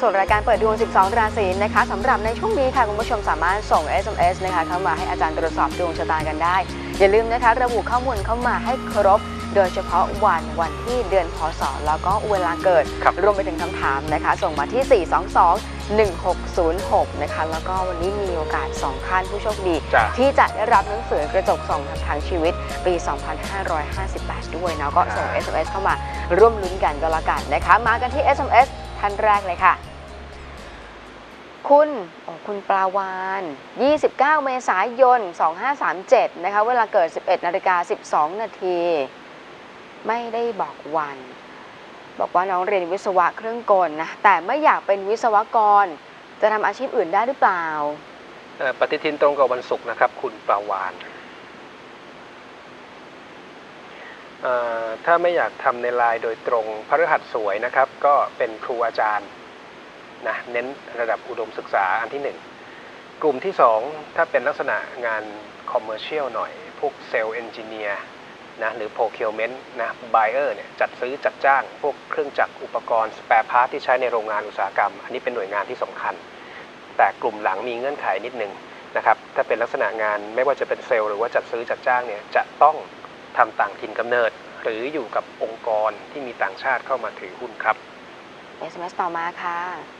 สู่รายการเปิดดวง 12 ราศีนะคะสำหรับในช่วงนี้ค่ะคุณผู้ชมสามารถส่ง SMS นะคะเข้ามาให้อาจารย์ตรวจสอบดวงชะตากันได้ อย่าลืมนะคะระบุข้อมูลเข้ามาให้ครบ โดยเฉพาะวันวันที่เดือนพศแล้วก็เวลาเกิดครับรวมไปถึงคำถามนะคะ ส่งมาที่ 422 1606 นะคะ แล้วก็วันนี้มีโอกาส2ท่านผู้โชคดีจ้ะที่จะได้รับหนังสือกระจกส่องทางทางชีวิตปี 2558 ด้วยนะก็ส่ง SMS เข้ามาร่วมลุ้นกันก็แล้วกันนะคะ มากันที่ SMS ท่านแรกเลยค่ะ คุณโอ้คุณปลาวาน 29 เมษายน 2537 นะคะ เวลาเกิด 11 นาฬิกา 12 นาที ไม่ได้บอกวัน บอกว่าน้องเรียนวิศวะเครื่องกลนะ แต่ไม่อยากเป็นวิศวกร จะทำอาชีพอื่นได้หรือเปล่า ปฏิทินตรงกับวันศุกร์นะครับ คุณปลาวานถ้าไม่อยากทำในลน์โดยตรงพฤหัสสวยนะครับ ก็เป็นครูอาจารย์ นะเน้นระดับอุดมศึกษาอันที่หนึ่งกลุ่มที่สองถ้าเป็นลักษณะงานคอมเมอร์เชียลหน่อย พวกเซลล์เอนจิเนียร์นะหรือ procurement นะ buyer เนี่ยจัดซื้อจัดจ้าง พวกเครื่องจักรอุปกรณ์ส p ป r e part ที่ใช้ในโรงงานอุตสาหกรรม อันนี้เป็นหน่วยงานที่สำคัญ แต่กลุ่มหลังมีเงื่อนไขนิดนึงนะครับถ้าเป็นลักษณะงานไม่ว่าจะเป็นเซลล์หรือว่าจัดซื้อจัดจ้างเนี่ยจะต้องทำต่างถิ่นกำเนิด หรืออยู่กับองค์กรที่มีต่างชาติเข้ามาถือหุ้นครับ SMS ต่อมาค่ะ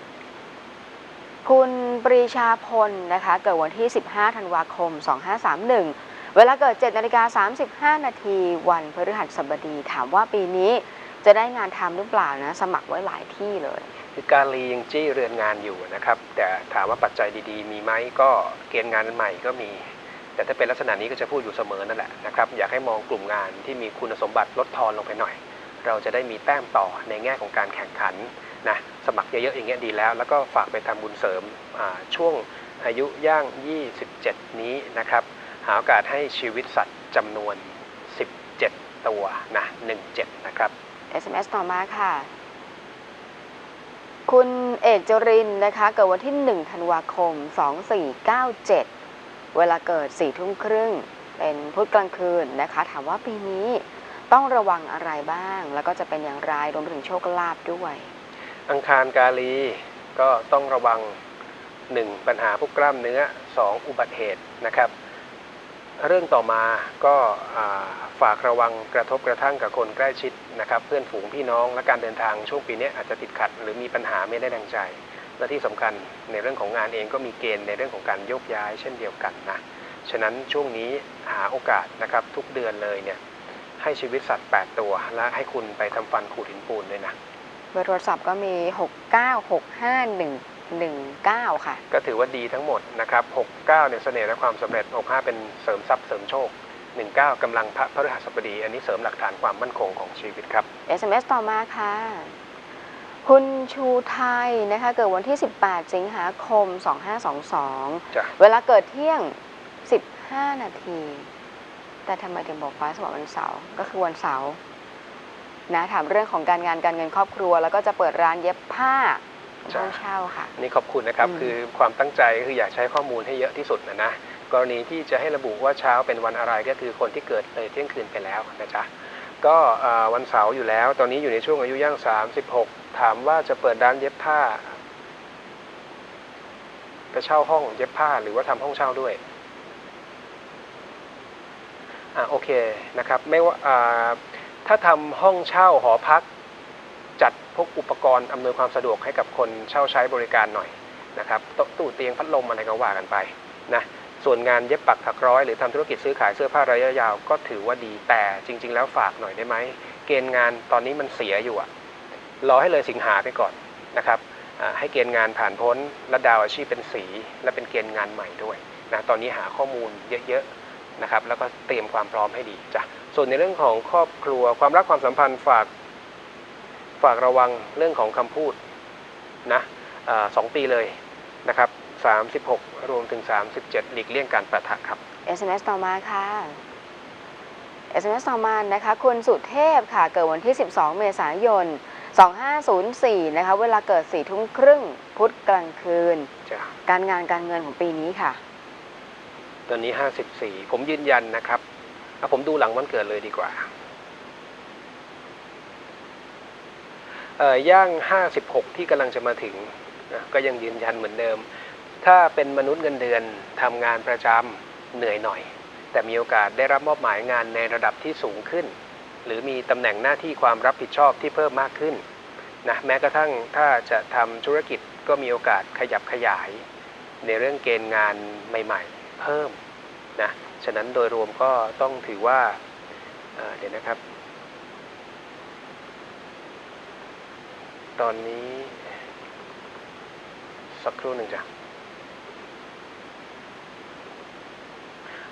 คุณปรีชาพลนะคะ เกิดวันที่ 15 ธันวาคม 2531 เวลาเกิด 7นาฬิกา35 นาที วันพฤหัสบดี ถามว่าปีนี้จะได้งานทำหรือเปล่านะ สมัครไว้หลายที่เลย คือการลียังจี้เรือนงานอยู่นะครับ แต่ถามว่าปัจจัยดีๆ มีไหมก็เกณฑ์งานใหม่ก็มี แต่ถ้าเป็นลักษณะนี้ก็จะพูดอยู่เสมอนั่นแหละนะครับ อยากให้มองกลุ่มงานที่มีคุณสมบัติลดทอนลงไปหน่อย เราจะได้มีแต้มต่อในแง่ของการแข่งขัน นะสมัครเยอะๆอย่างเงี้ยดีแล้ว แล้วก็ฝากไปทำบุญเสริมช่วงอายุย่าง 27 นี้นะครับ หาโอกาสให้ชีวิตสัตว์จำนวน 17 ตัวนะ17 นะครับ SMS ต่อมาค่ะ คุณเอกจรินนะคะ เกิดวันที่ 1 ธันวาคม 2497 เวลาเกิด4ทุ่มครึ่ง เป็นพุธกลางคืนนะคะ ถามว่าปีนี้ต้องระวังอะไรบ้าง แล้วก็จะเป็นอย่างไรรวมถึงโชคลาภด้วย อังคารกาลีก็ต้องระวัง 1. ปัญหาพวกกล้ามเนื้อ 2. อุบัติเหตุนะครับ เรื่องต่อมาก็ฝากระวังกระทบกระทั่งกับคนใกล้ชิดนะครับ เพื่อนฝูงพี่น้องและการเดินทางช่วงปีนี้อาจจะติดขัด หรือมีปัญหาไม่ได้ดังใจ และที่สำคัญในเรื่องของงานเองก็มีเกณฑ์ในเรื่องของการโยกย้ายเช่นเดียวกันนะฉะนั้นช่วงนี้หาโอกาสนะครับทุกเดือนเลยเนี่ยให้ชีวิตสัตว์ 8 ตัว และให้คุณไปทำฟันขูดหินปูนด้วยนะ เบอร์โทรศัพท์ก็มี 6965119 ค่ะ ก็ถือว่าดีทั้งหมดนะครับ 69 เนี่ยเสน่ห์และความสำเร็จ 65 เป็นเสริมทรัพย์เสริมโชค 19กำลังพระพฤหัสบดี อันนี้เสริมหลักฐานความมั่นคงของชีวิตครับ SMS ต่อมาค่ะ คุณชูไทยนะคะ เกิดวันที่ 18 สิงหาคม 2522 จ้ะ เวลาเกิดเที่ยง 15 นาที แต่ทำไมถึงบอกฟ้าสว่างวันเสาร์ก็คือวันเสาร์ นะถามเรื่องของการงานการเงินครอบครัว แล้วก็จะเปิดร้านเย็บผ้าเป็นห้องเช่าค่ะอันนี่ขอบคุณนะครับอืมคือความตั้งใจก็คืออยากใช้ข้อมูลให้เยอะที่สุดนะนะกรณีที่จะให้ระบุว่าเช้าเป็นวันอะไรก็คือคนที่เกิดเลยเที่ยงคืนไปแล้วนะจ๊ะก็อ่าวันเสาร์อยู่แล้ว ตอนนี้อยู่ในช่วงอายุย่าง 36 ถามว่าจะเปิดร้านเย็บผ้าไปเช่าห้องเย็บผ้าหรือว่าทำห้องเช่าด้วยอ่าโอเคนะครับ ไม่ว่าอ่า ถ้าทำห้องเช่าหอพัก จัดพวกอุปกรณ์อำนวยความสะดวกให้กับคนเช่าใช้บริการหน่อยนะครับตู้เตียงพัดลมอะไรก็ว่ากันไปนะส่วนงานเย็บปักถักร้อยหรือทำธุรกิจซื้อขายเสื้อผ้าระยะยาวก็ถือว่าดีแต่จริง ๆ แล้วฝากหน่อยได้ไหม เกณฑ์งานตอนนี้มันเสียอยู่อะรอให้เลยสิงหาไปก่อนนะครับให้เกณฑ์งานผ่านพ้นและดาวอาชีพเป็นสี และเป็นเกณฑ์งานใหม่ด้วยนะตอนนี้หาข้อมูลเยอะๆ นะครับแล้วก็เตรียมความพร้อมให้ดีจ้ะส่วนในเรื่องของครอบครัวความรักความสัมพันธ์ฝากฝากระวังเรื่องของคำพูดนะอาสองปีเลยนะครับ36 รวมถึง 37 หลีกเลี่ยงการประทะครับ SMS ต่อมาค่ะ SMS ต่อมานะคะ คุณสุเทพค่ะ เกิดวันที่ 12 เมษายน 2504 นะคะ เวลาเกิด4ทุ่มครึ่ง พุธกลางคืนจ้ะการงานการเงินของปีนี้ค่ะ ตอนนี้54ผมยืนยันนะครับเอาผมดูหลังวันเกิดเลยดีกว่าเอ่อย่าง 56 ที่กำลังจะมาถึงนะก็ยังยืนยันเหมือนเดิม ถ้าเป็นมนุษย์เงินเดือนทำงานประจำเหนื่อยหน่อย แต่มีโอกาสได้รับมอบหมายงานในระดับที่สูงขึ้น หรือมีตำแหน่งหน้าที่ความรับผิดชอบที่เพิ่มมากขึ้นนะแม้กระทั่งถ้าจะทำธุรกิจก็มีโอกาสขยับขยาย ในเรื่องเกณฑ์งานใหม่ ๆ เพิ่มนะฉะนั้นโดยรวมก็ต้องถือว่าเอ่อเดี๋ยวนะครับ ตอนนี้สักครู่หนึ่งจ้ะ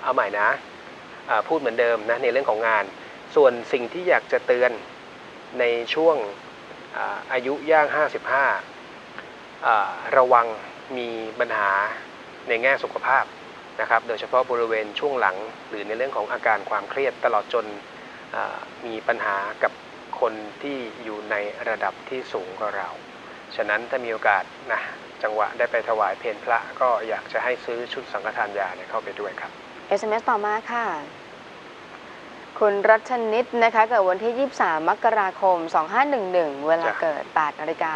เอาใหม่นะพูดเหมือนเดิมนะในเรื่องของงาน ส่วนสิ่งที่อยากจะเตือนในช่วงอายุย่าง 55อ่าระวังมีปัญหาในแง่สุขภาพ นะครับ โดยเฉพาะบริเวณช่วงหลัง หรือในเรื่องของอาการความเครียดตลอดจนอ่ามีปัญหากับคนที่อยู่ในระดับที่สูงกว่าเรา ฉะนั้นถ้ามีโอกาสนะจังหวะได้ไปถวายเพลพระก็อยากจะให้ซื้อชุดสังฆทานยาเนี่ยเข้าไปด้วยครับ SMS ต่อมาค่ะ คุณรัชนิตนะคะเกิดวันที่ 23 มกราคม 2511 เวลาจ้ะเกิด8นาฬิกา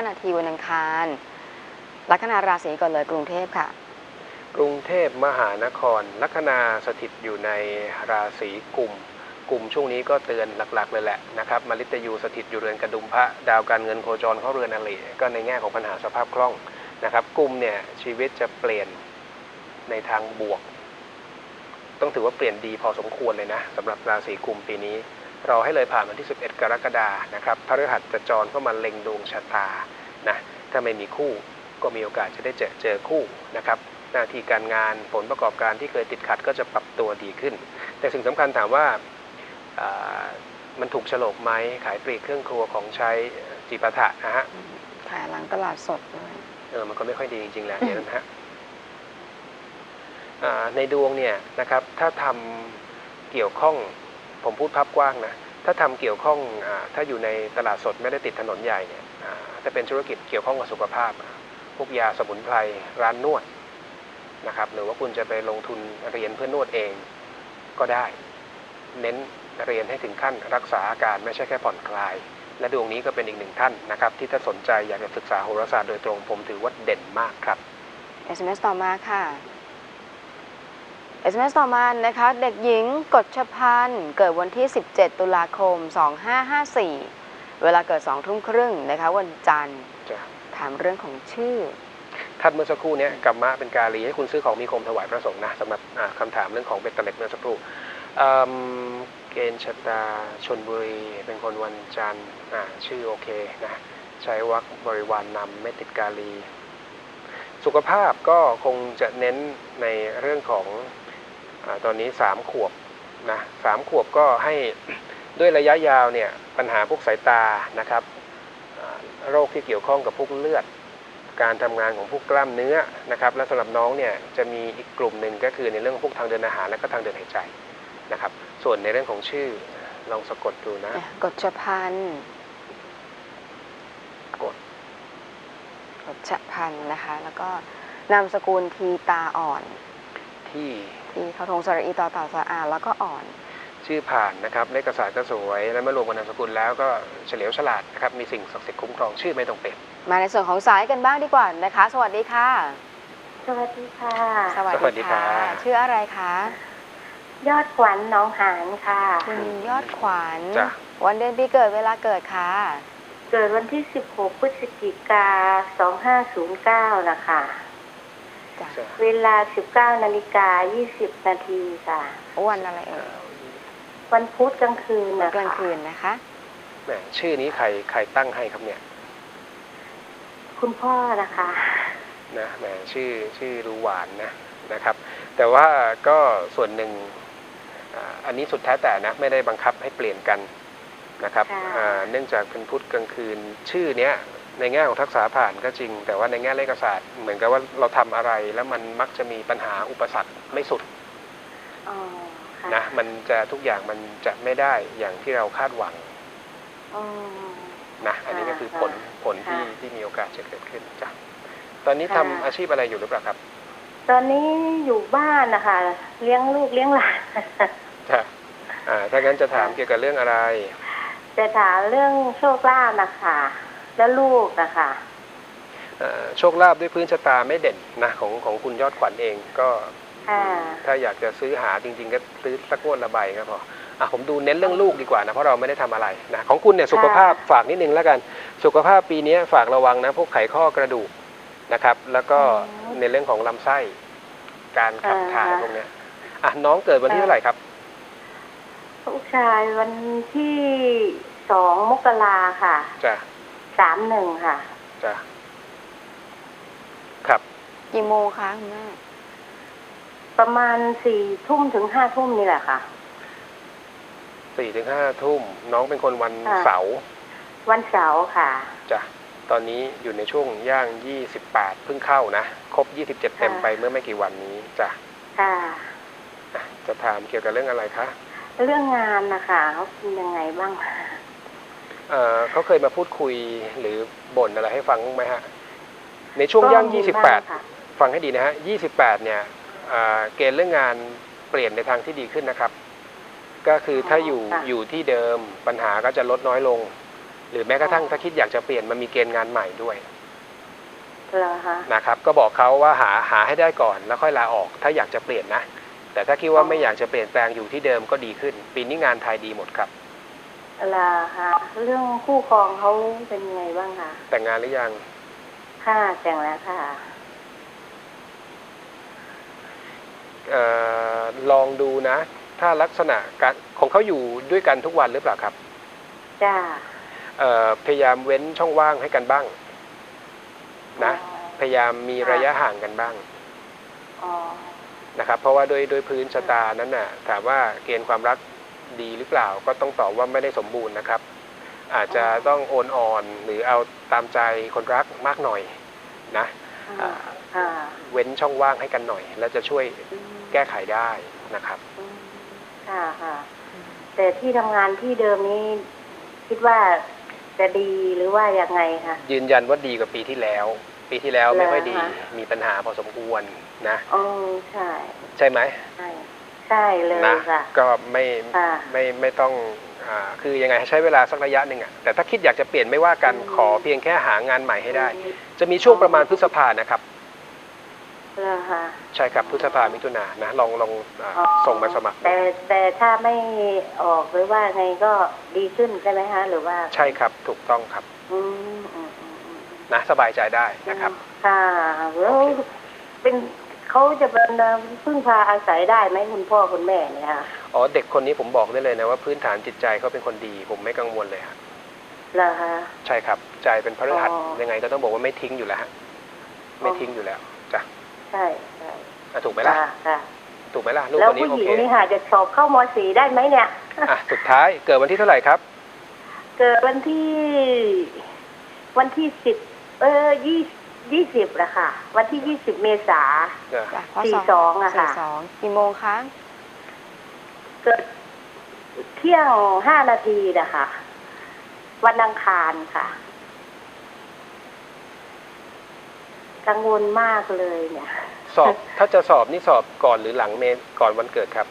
15 นาทีวันอังคารลัคนาราศีก่อนเลยกรุงเทพค่ะ กรุงเทพมหานคร ลัคนาสถิตอยู่ในราศีกุมกลุ่มช่วงนี้ก็เตือนหลักๆ เลยแหละนะครับมฤตยูสถิตอยู่เรือนกระดุมพระดาวการเงินโคจรเข้าเรือนอริก็ในแง่ของปัญหาสภาพคล่องนะครับกลุ่มเนี่ยชีวิตจะเปลี่ยนในทางบวก ต้องถือว่าเปลี่ยนดีพอสมควรเลยนะสำหรับราศีกุมปีนี้ เราให้เลยผ่านวันที่ 11 กรกฎานะครับพฤหัสจะจรเข้ามาเล็งดวงชะตานะถ้าไม่มีคู่ก็มีโอกาสจะได้เจอเจอคู่นะครับ หน้าที่การงานผลประกอบการที่เคยติดขัดก็จะปรับตัวดีขึ้น แต่สิ่งสำคัญถามว่าอ่ามันถูกฉลกไหมขายปลีกเครื่องครัวของใช้จีปาถะนะฮะขายหลังตลาดสดด้วยเออมันก็ไม่ค่อยดีจริงๆแหละเนี่ยนะฮะอ่าในดวงเนี่ยนะครับถ้าทำเกี่ยวข้องผมพูดภาพกว้างนะถ้าทำเกี่ยวข้องอาถ้าอยู่ในตลาดสดไม่ได้ติดถนนใหญ่เนี่ยอ่าถ้าเป็นธุรกิจเกี่ยวข้องกับสุขภาพ พวกยาสมุนไพรร้านนวด นะครับหรือว่าคุณจะไปลงทุนเรียนเพื่อนวดเองก็ได้ เน้นเรียนให้ถึงขั้นรักษาอาการไม่ใช่แค่ผ่อนคลาย และดวงนี้ก็เป็นอีกหนึ่งท่านนะครับ ที่ถ้าสนใจอยากจะศึกษาโหราศาสตร์โดยตรงผมถือว่าเด่นมากครับ SMS ต่อมาค่ะ SMS ต่อมานะคะ เด็กหญิงกฎชพันธ์เกิดวันที่ 17 ตุลาคม 2554 เวลาเกิด2ทุ่มครึ่งนะคะ วันจันทร์จะถามเรื่องของชื่อ ท่านเมื่อสักครู่นี้กรรมะเป็นกาลีให้คุณซื้อของมีคมถวายพระสงฆ์นะสำหรับอ่าคำถามเรื่องของเบ็ดเตล็ดเมื่อสักครู่เกณฑ์ชะตาชนบุรีเป็นคนวันจันทร์ชื่อโอเคนะใช้วักบริวารนำไม่ติดกาลี สุขภาพก็คงจะเน้นในเรื่องของอตอนนี้สามขวบนะสามขวบก็ให้ด้วยระยะยาวเนี่ยปัญหาพวกสายตานะครับโรคที่เกี่ยวข้องกับพวกเลือด การทำงานของพวกกล้ามเนื้อนะครับและสำหรับน้องเนี่ยจะมีอีกกลุ่มหนึ่งก็คือในเรื่องของพวกทางเดินอาหารและก็ทางเดินหายใจนะครับ ส่วนในเรื่องของชื่อลองสะกดดูนะกฎชพันธ์กดกฎชพันธ์นะคะ แล้วก็นามสกุลทีตาอ่อน ที่ที่เขาทงสระอีต่อเต่าสระอาแล้วก็อ่อน ชื่อผ่านนะครับเลขศาสตร์ก็สวย และเมื่อรวมกับนามสกุลแล้วก็เฉลียวฉลาดนะครับมีสิ่งศักดิ์สิทธิ์คุ้มครองชื่อไม่ต้องเป็นมาในส่วนของสายกันบ้างดีกว่านะคะ สวัสดีค่ะ สวัสดีค่ะ สวัสสวัสดีดีค่ะค่ะ ชื่ออะไรคะ ยอดขวัญหน้องหานค่ะ คุณยอดขวัญจ้ะวันเดือนปีเกิดเวลาเกิดค่ะ เกิดวันที่ 16 พฤศจิกา 2509 นะคะจ้ะจ้ะเวลา 19นาฬิกา20นาทีค่ะ วันอะไรเอ่ย วันพุธกลางคืนวันนะคะกลางคืนนะคะ แหมชื่อนี้ใครใครตั้งให้ครับเนี่ย คุณพ่อนะคะนะแหมชื่อชื่อดูหวานนะนะครับ แต่ว่าก็ส่วนหนึ่งอ่าอันนี้สุดแท้แต่นะไม่ได้บังคับให้เปลี่ยนกันนะครับค่ะอ่าเนื่องจากเป็นพุธกลางคืน ชื่อเนี้ยในแง่ของทักษะผ่านก็จริง แต่ว่าในแง่เลขศาสตร์เหมือนกับว่าเราทำอะไรแล้วมันมักจะมีปัญหาอุปสรรคไม่สุดอ๋อค่ะ นะมันจะทุกอย่างมันจะไม่ได้อย่างที่เราคาดหวังอ๋อนะอันนี้ก็คือผลผลที่ค่ะที่มีโอกาสจะเกิดขึ้นจ้ะตอนนี้ทำค่ะอาชีพอะไรอยู่หรือเปล่าครับ ตอนนี้อยู่บ้านนะคะเลี้ยงลูกเลี้ยงหลานจ้ะอ่าถ้างั้นจะถามเกี่ยวกับเรื่องอะไร จะถามเรื่องโชคลาภนะคะแล้วลูกนะคะเอ่อโชคลาภด้วยพื้นชะตาไม่เด่นนะของของคุณยอดขวัญเองก็ค่ะ ถ้าอยากจะซื้อหาจริง ๆ ก็ซื้อสักงวดละใบก็พออะผมดูเน้นเรื่องลูกดีกว่านะเพราะเราไม่ได้ทำอะไรนะของคุณเนี่ยสุขภาพฝากนิดนึงแล้วกัน สุขภาพปีนี้ฝากระวังนะพวกไขข้อกระดูกนะครับ แล้วก็ในเรื่องของลำไส้ การขับถ่ายพวกเนี้ยอะน้องเกิดวันที่เท่าไหร่ครับลูกชายวันที่สองมกราค่ะจ้ะสามหนึ่งค่ะจ้ะครับกี่โมงคะคุณแม่ ประมาณสี่ทุ่มถึงห้าทุ่มนี่แหละค่ะ สี่ถึงห้าทุ่มน้องเป็นคนวันค่ะ เสาร์วันเสาร์ค่ะ จ้ะตอนนี้อยู่ในช่วงย่าง 28 เพิ่งเข้านะ ครบ 27 เต็มไปเมื่อไม่กี่วันนี้จ้ะค่ะ อะจะถามเกี่ยวกับเรื่องอะไรคะเรื่องงานนะคะเขาเป็นยังไงบ้าง เอ่อเขาเคยมาพูดคุยหรือบ่นอะไรให้ฟังบ้างไหมฮะในช่วงย่าง ก็มีบ้ค่ะ 28 ฟังให้ดีนะฮะ 28 เนี่ยอ่า เกณฑ์เรื่องงานเปลี่ยนในทางที่ดีขึ้นนะครับ ก็คือถ้าอยู่ค่ะ อยู่ที่เดิมปัญหาก็จะลดน้อยลง หรือแม้กระทั่งถ้าคิดอยากจะเปลี่ยนมันมีเกณฑ์งานใหม่ด้วยเหรอคะนะครับ ก็บอกเขาว่าหาหาให้ได้ก่อนแล้วค่อยลาออก ถ้าอยากจะเปลี่ยนนะ แต่ถ้าคิดว่าไม่อยากจะเปลี่ยนแปลงอยู่ที่เดิมก็ดีขึ้น ปีนี้งานไทยดีหมดครับ เหรอคะเรื่องคู่ครองเขาเป็นยังไงบ้างคะแต่งงานหรือยัง ค่ะแต่งแล้วค่ะ เออ ลองดูนะ ถ้าลักษณะการของเขาอยู่ด้วยกันทุกวันหรือเปล่าครับจ้าเอ่อพยายามเว้นช่องว่างให้กันบ้าง นะ พยายามมีระยะห่างกันบ้างอ๋อนะครับ เพราะว่าโดยโดยพื้นชะตานั้นน่ะ ถามว่าเกณฑ์ความรักดีหรือเปล่า ก็ต้องตอบว่าไม่ได้สมบูรณ์นะครับ อาจจะต้องโอนอ่อนหรือเอาตามใจคนรักมากหน่อยนะอ่าค่ะ เว้นช่องว่างให้กันหน่อย แล้วจะช่วยแก้ไขได้นะครับอืมค่ะค่ะแต่ที่ทำงานที่เดิมนี้คิดว่าจะดีหรือว่ายังไงคะยืนยันว่าดีกว่าปีที่แล้ว ปีที่แล้วไม่ค่อยดีเหรอคะมีปัญหาพอสมควรนะอ๋อใช่ ใช่ไหมใช่ใช่เลยนะค่ะก็ไม่ค่ะไม่ไม่ต้องอ่า คือยังไงใช้เวลาสักระยะหนึ่งอะแต่ถ้าคิดอยากจะเปลี่ยนไม่ว่ากันอืมขอเพียงแค่หางานใหม่ให้ได้ จะมีช่วงประมาณพฤษภานะครับเหรอคะใช่ครับพฤษภามิถุนายนนะลองลองอาอ๋อส่งมาสมัครแต่แต่ถ้าไม่ออกหรือว่าไงก็ดีขึ้นใช่ไหมคะหรือว่า ใช่ครับถูกต้องครับอืมอืมอืมอืมนะสบายใจได้นะครับ ค่ะแล้วเป็น เขาจะเป็นพึ่งพาอาศัยได้ไหมคุณพ่อคุณแม่เนี่ยค่ะอ๋อเด็กคนนี้ผมบอกได้เลยนะว่าพื้นฐานจิตใจเขาเป็นคนดี ผมไม่กังวลเลยครับเหรอคะใช่ครับ ใจเป็นพฤหัสอ๋อยังไงก็ต้องบอกว่าไม่ทิ้งอยู่แล้วฮะไม่อ๋อทิ้งอยู่แล้วจ้ะใช่ใช่อะถูกไหมล่ะค่ะค่ะถูกไหมล่ะลูกแล้วคนนี้ผู้โอหญิงเคนี่ค่ะจะสอบเข้ามสีได้ไหมเนี่ยอะสุดท้ายเกิดวันที่เท่าไหร่ครับ เกิดวันที่ วันที่สิบเออยี่ ยี่สิบละค่ะ วันที่ยี่สิบเมษาเออจ้ะพศสี่สองอะค่ะ สี่สองกี่โมงคะเกิดเที่ยงห้านาทีนะคะ วันอังคารค่ะ กังวลมากเลยเนี่ย สอบถ้าจะสอบนี่สอบก่อนหรือหลังเมนก่อนวันเกิดครับ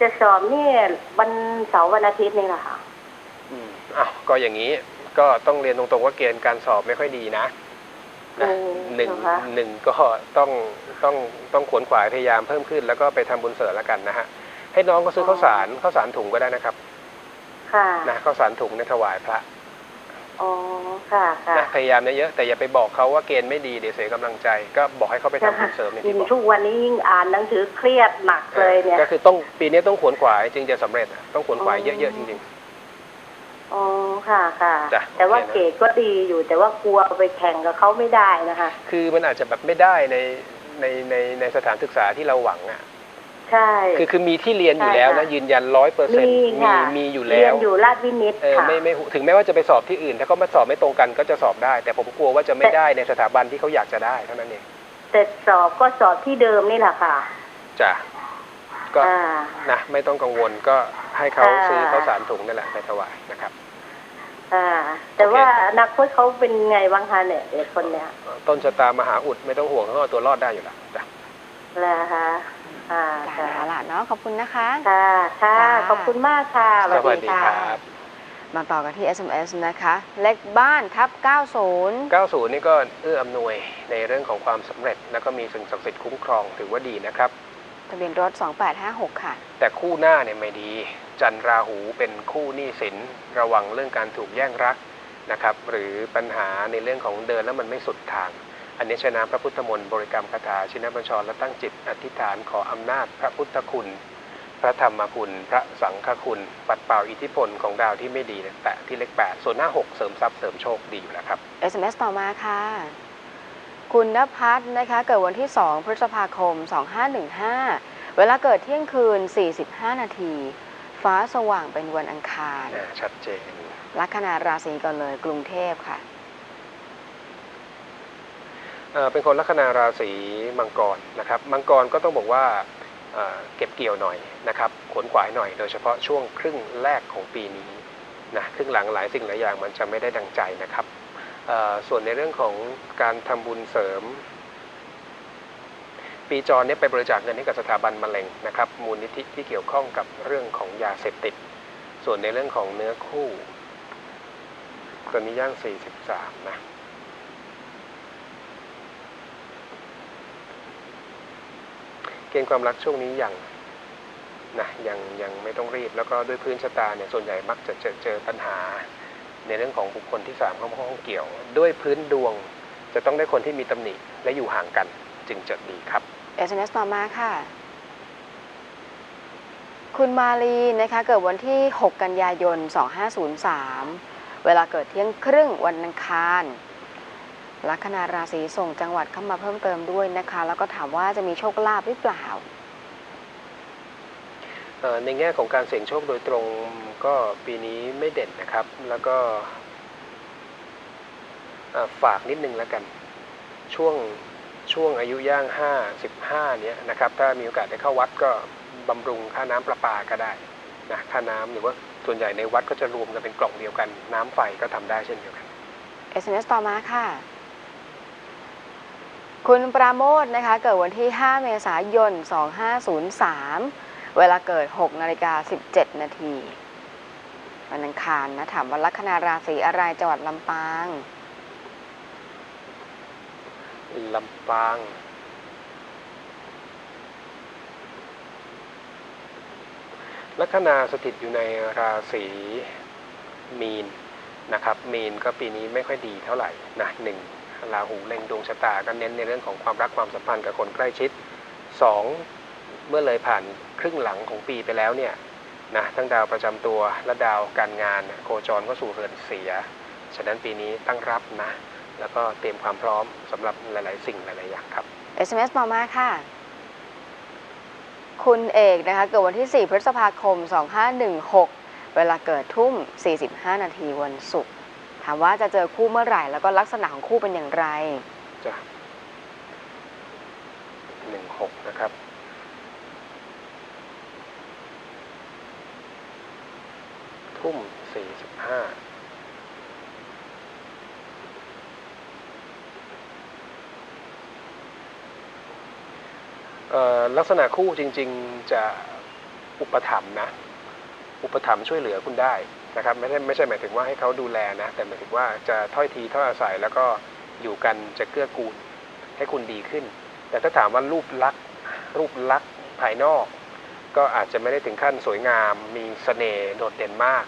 จะสอบเนี่ยวันเสาร์วันอาทิตย์นี่แหละค่ะ อืมอ้าวก็อย่างนี้ก็ต้องเรียนตรงๆว่าเกณฑ์การสอบไม่ค่อยดีนะนะอืม หนึ่งเหรอคะ หนึ่งก็ต้องต้องต้องขวนขวายพยายามเพิ่มขึ้น แล้วก็ไปทำบุญเสริมแล้วกันนะฮะให้น้องก็ซื้อข้าวสารข้าวสารถุงก็ได้นะครับค่ะนะข้าวสารถุงเนี่ยถวายพระอ๋อค่ะค่ะนะพยายามเยอะๆแต่อย่าไปบอกเขาว่าเกณฑ์ไม่ดีเดี๋ยวเสียกำลังใจ ก็บอกให้เขาไปทำบุญเสริมอย่างยิ่ที่งบอกทุกวันนี้ยิ่งอ่านหนังสือเครียดหนักเลยเนี่ย ก็คือต้องปีนี้ต้องขวนขวายจึงจะสำเร็จอะต้องขวนขวายเยอะๆจริงอ๋อ ค่ะค่ะ จ้ะแต่ว่าโอเคนะ เกรดก็ดีอยู่ แต่ว่ากลัวเอาไปแข่งกับเขาไม่ได้นะคะๆคือมันอาจจะแบบไม่ได้ในในในในสถานศึกษาที่เราหวังอะ ใช่ คือคือมีที่เรียนอยู่แล้วใช่นะค่ะ ยืนยันร้อยเปอร์เซ็นต์มีมีค่ะมีอยู่เรีแล้ยนวอยู่ราชวินิตเออค่ะ ไม่ไม่ถึงแม้ว่าจะไปสอบที่อื่น ถ้าเขามาสอบไม่ตรงกันก็จะสอบได้ แต่ผมกลัวว่าจะไม่ได้ในสถาบันที่เขาอยากจะได้เท่านั้นเองแต่สอบก็สอบที่เดิมนี่แหละค่ะจ้ะก็อ่า นะไม่ต้องกังวลก็ให้เขาค่ะซื้อข้าวสารถุงนั่นแหละไปถวายนะครับ อ่าแต่โอเคว่าอนาคตเขาเป็นไงบ้างคะเนี่ยเด็กคนเนี้ยต้นชะตามหาอุดไม่ต้องห่วงเขาเอาตัวรอดได้อยู่แล้วจ้ะแล้วคะอ่าจ้ะค่ะเอาล่ะเนาะขอบคุณนะคะ ค่ะค่ะจ้าขอบคุณมากค่ะสวัสดีครับมมาต่อกันที่ SMS นะคะ เลขบ้านทับ 90 90 นี่ก็เอื้ออำนวยในเรื่องของความสำเร็จ แล้วก็มีสิ่งศักดิ์สิทธิ์คุ้มครองถือว่าดีนะครับ ทะเบียนรถ 2856 ค่ะ แต่คู่หน้าเนี่ยไม่ดี จันทร์ราหูเป็นคู่หนี้สินระวังเรื่องการถูกแย่งรักนะครับ หรือปัญหาในเรื่องของเดินแล้วมันไม่สุดทาง อันนี้ชน้ำพระพุทธมนต์บริกรรมคาถาชินบัญชรและตั้งจิตอธิษฐานขออำนาจพระพุทธคุณ พระธรรมคุณ พระสังฆคุณ ปัดเป่าอิทธิพลของดาวที่ไม่ดีแตะที่เลข8ส่วนหน้า6เสริมทรัพย์เสริมโชคดีอยู่แล้วครับ SMS ต่อมาค่ะ คุณนภัสนะคะ เกิดวันที่ 2 พฤษภาคม 2515 เวลาเกิดเที่ยงคืน 45 นาที ฟ้าสว่างเป็นวันอังคาร อ่าชัดเจน ลัคนาราศีก่อนเลยกรุงเทพค่ะ เอ่อเป็นคนลัคนาราศีมังกรนะครับ มังกรก็ต้องบอกว่าเอ่อเก็บเกี่ยวหน่อยนะครับ ขวนขวายหน่อย โดยเฉพาะช่วงครึ่งแรกของปีนี้นะครึ่งหลังหลายสิ่งหลายอย่างมันจะไม่ได้ดังใจนะครับเอ่อส่วนในเรื่องของการทำบุญเสริม ปีจรเนี่ยไปบริจาคเงินให้กับสถาบันมะเร็งนะครับมูลนิธิที่เกี่ยวข้องกับเรื่องของยาเสพติด ส่วนในเรื่องของเนื้อคู่ตอนนี้ย่าง 43 นะเกณฑ์ความรักช่วงนี้ยังนะยังยังไม่ต้องรีบแล้วก็ด้วยพื้นชะตาเนี่ยส่วนใหญ่มักจะเจอเจอปัญหา ในเรื่องของบุคคลที่สามเข้ามาข้องเกี่ยว ด้วยพื้นดวงจะต้องได้คนที่มีตำหนิและอยู่ห่างกันจึงจะดีครับ SMS ต่อมาค่ะ คุณมาลีนะคะ เกิดวันที่ 6 กันยายน 2503 เวลาเกิดเที่ยงครึ่งวันอังคารลัคนาราศีส่งจังหวัดเข้ามาเพิ่มเติมด้วยนะคะ แล้วก็ถามว่าจะมีโชคลาภหรือเปล่า ในแง่ของการเสี่ยงโชคโดยตรงก็ปีนี้ไม่เด่นนะครับ แล้วก็ฝากนิดนึงแล้วกัน ช่วง ช่วงอายุย่าง 5 15เนี้ยนะครับถ้ามีโอกาสได้เข้าวัดก็บำรุงค่าน้ำประปาก็ได้นะค่าน้ำหรือว่าส่วนใหญ่ในวัดก็จะรวมกันเป็นกล่องเดียวกัน น้ำไฟก็ทำได้เช่นเดียวกัน SMS ต่อมาค่ะ คุณปราโมทนะคะ เกิดวันที่ 5 เมษายน 2503 เวลาเกิด 6 นาฬิกา 17 นาทีวันอังคารนะ ถามว่าลัคนาราศีอะไรจังหวัดลำปาง ลำปาง ลัคนาสถิตอยู่ในราศีมีนนะครับ มีนก็ปีนี้ไม่ค่อยดีเท่าไหร่นะหนึ่งราหูเล็งดวงชะตาก็เน้นในเรื่องของความรักความสัมพันธ์กับคนใกล้ชิดสองเมื่อเลยผ่านครึ่งหลังของปีไปแล้วเนี่ยนะทั้งดาวประจำตัวและดาวการงานโคจรก็สู่เรือนเสีย ฉะนั้นปีนี้ตั้งรับนะ แล้วก็เตรียมความพร้อมสำหรับหลาย ๆ สิ่งหลาย ๆ อย่างครับ SMS ต่อมาค่ะ คุณเอกนะคะเกิดวันที่ 4 พฤษภาคม 2516 เวลาเกิดทุ่ม 45 นาทีวันศุกร์ถามว่าจะเจอคู่เมื่อไหร่ แล้วก็ลักษณะของคู่เป็นอย่างไรจะหนึ่งหกนะครับ ทุ่มสี่สิบห้า ลักษณะคู่จริง ๆจะอุปถัมภ์นะ อุปถัมภ์ช่วยเหลือคุณได้นะครับไม่ใช่ไม่ใช่หมายถึงว่าให้เขาดูแลนะ แต่หมายถึงว่าจะถ้อยทีถ้อยอาศัยแล้วก็อยู่กันจะเกื้อกูลให้คุณดีขึ้น แต่ถ้าถามว่ารูปลักษณ์รูปลักษณ์ภายนอก ก็อาจจะไม่ได้ถึงขั้นสวยงามมีเสน่ห์โดดเด่นมาก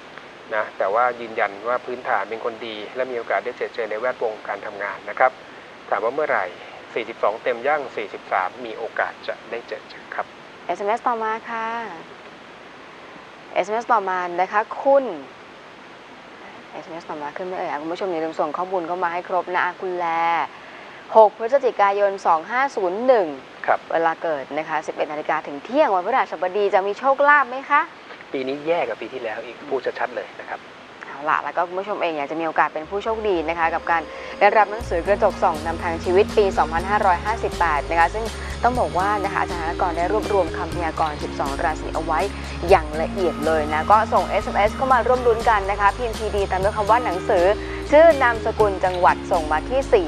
นะแต่ว่ายืนยันว่าพื้นฐานเป็นคนดี และมีโอกาสได้เจอเจอในแวดวงการทำงานนะครับ ถามว่าเมื่อไหร่ 42 เต็มย่าง 43 มีโอกาสจะได้เจอเจอครับ SMS ต่อมาค่ะ SMS ต่อมานะคะ คุณ SMS ต่อมาขึ้นไม่เอ่ยอะคุณผู้ชมอย่าลืมส่งข้อมูลเข้ามาให้ครบนะอะคุณแล 6 พฤศจิกายน 2501 ครับ เวลาเกิดนะคะ 11 นาฬิกาถึงเที่ยงวันพฤหัสบดีจะมีโชคลาภไหมคะ ปีนี้แย่กว่าปีที่แล้วอีกพูดชัดๆเลยนะครับเอา ล่ะแล้วก็คุณผู้ชมเองอยากจะมีโอกาสเป็นผู้โชคดีนะคะกับการได้รับหนังสือกระจกส่องนำทางชีวิตปี 2558 นะคะซึ่งต้องบอกว่านะคะอาจารย์ธนกรได้รวบรวมคำพยากรณ์ 12 ราศีเอาไว้อย่างละเอียดเลยนะ ก็ส่ง SMS เข้ามาร่วมลุ้นกันนะคะพิมพ์ทีดีตามด้วยคำว่าหนังสือ ชื่อนามสกุลจังหวัดส่งมาที่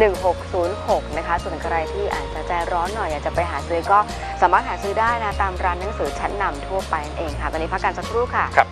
422 1606 นะคะ ส่วนใครที่อาจจะใจร้อนหน่อยอยากจะไปหาซื้อก็สามารถหาซื้อได้นะ ตามร้านหนังสือชั้นนำทั่วไปนั่นเองค่ะ ตอนนี้พักกันสักครู่ค่ะครับ